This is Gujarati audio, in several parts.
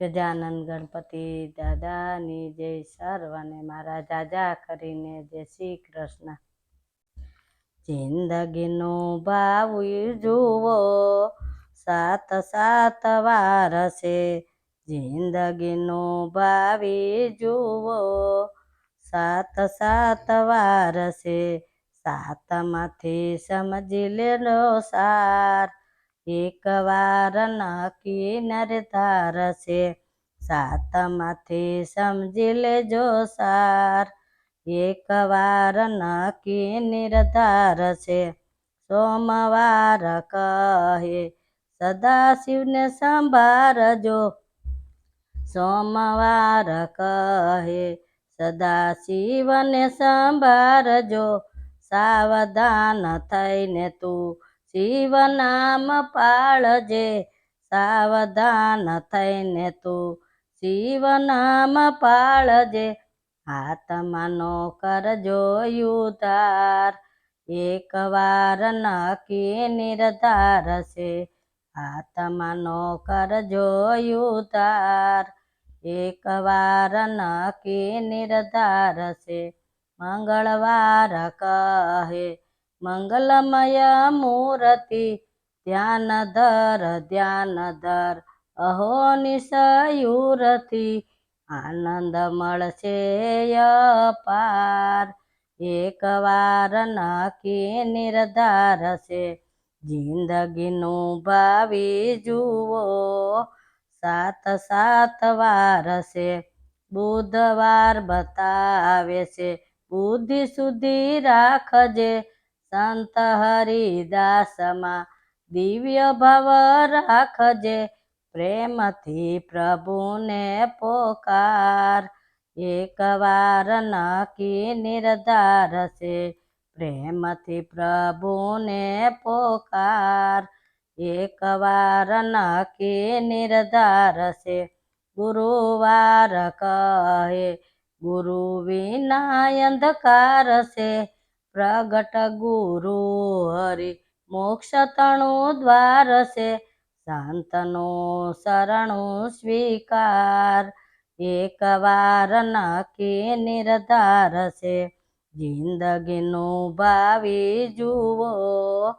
ગજાનંદ ગણપતિ દાદાની જય સર્વને મારા જાજા કરીને જય શ્રી કૃષ્ણ. જિંદગીનું ભાવ જુઓ, સાત સાત વાર છે જિંદગીનું ભાવી જુઓ, સાત સાત વાર છે સાતમાંથી સમજી લેનો સાર. એક વાર નક્કી નરધાર છે સાતમાંથી સમજી લેજો સાર. એક વાર નક્કી નિર્ધાર છે સોમવાર કહે સદાશિવને સંભાળજો સોમવાર કહે સદાશિવને સંભાળજો સાવધાન થઈને તું શિવ નામ પાળજે, સાવધાન થઈને તું શિવ નામ પાળજે. આત્માનો કરજો યુધાર એક વાર નક્કી નિર્ધાર છે. આત્માનો કરજો યુધાર એક વાર નક્કી નિર્ધાર છે. મંગળવાર કહે મંગલમય મૂર્તિ ધ્યાન ધર ધ્યાન ધર અહો નિશયુરથી આનંદ મળશે અપાર. એક વાર નક્કી નિર્ધાર છે, જિંદગીનું ભાવિ જુઓ, સાત સાત વાર છે, બુધવાર બતાવે છે, બુદ્ધિ સુધી રાખજે સંત હરિદાસમાં દિવ્ય ભવ રાખજે, પ્રેમથી પ્રભુને પોકાર. એક વાર નક્કી નિર્ધાર છે, પ્રેમથી પ્રભુને પોકાર. એક વાર નક્કી નિર્ધાર છે, ગુરુવાર કહે, ગુરુ વિના અંધકાર છે. પ્રગટ ગુરુ હરિ, મોક્ષ તણું દ્વાર છે. શાંતનો શરણું સ્વીકાર. એક વાર નક્કી નિર્ધાર છે. જિંદગીનું ભાવિ જુઓ.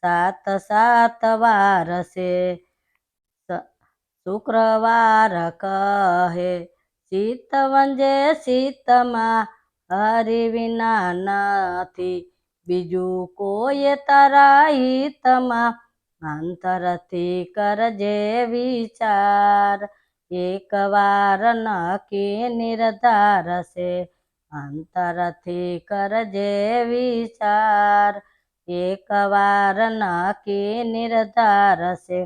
સાત સાત વાર છે. શુક્રવાર કહે ચિત્તવંજે ચિત્તમાં હરિ વિના નથી બીજું કોઈ તારા હિતમાં અંતરથી કરજે વિચાર. એક વાર નક્કી નિર્ધાર છે અંતરથી કરજે વિચાર. એક વાર નક્કી નિર્ધાર છે,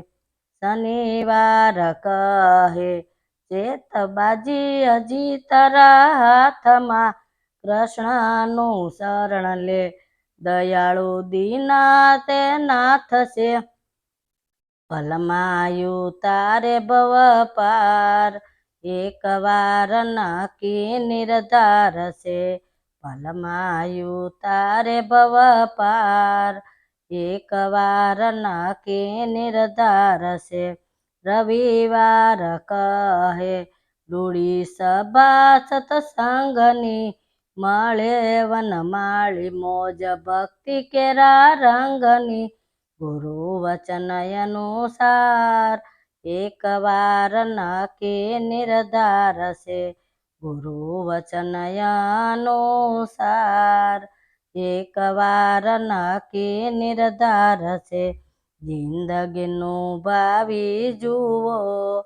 શનિવાર કહે, ચેતબાજી હજી તારા હાથમાં કૃષ્ણનું શરણ લે. દયાળુ દીના તે નાથ છે ભલમાયુ તારે ભવ પાર એક વાર નકી નિર્ધાર છે ભલમાયું તારે ભવ પાર એક વાર નકી નિર્ધાર છે રવિવાર કહે રૂડી સભા સત્સંગની મળે વનમાળી મોજ ભક્તિ કેરા રંગની. ગુરુ વચન અનુસાર એક વાર નક્કી નિર્ધાર છે. ગુરુ વચન અનુસાર એક વાર નક્કી નિર્ધાર છે. જિંદગીનું ભાવી જુઓ,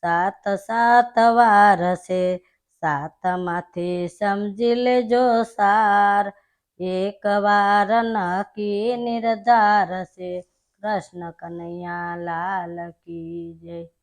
સાત સાત વાર છે. સાતમાંથી સમજી લેજો સાર. એક વાર નકી નિર્ધાર છે. કૃષ્ણ કનૈયા લાલ કી જય.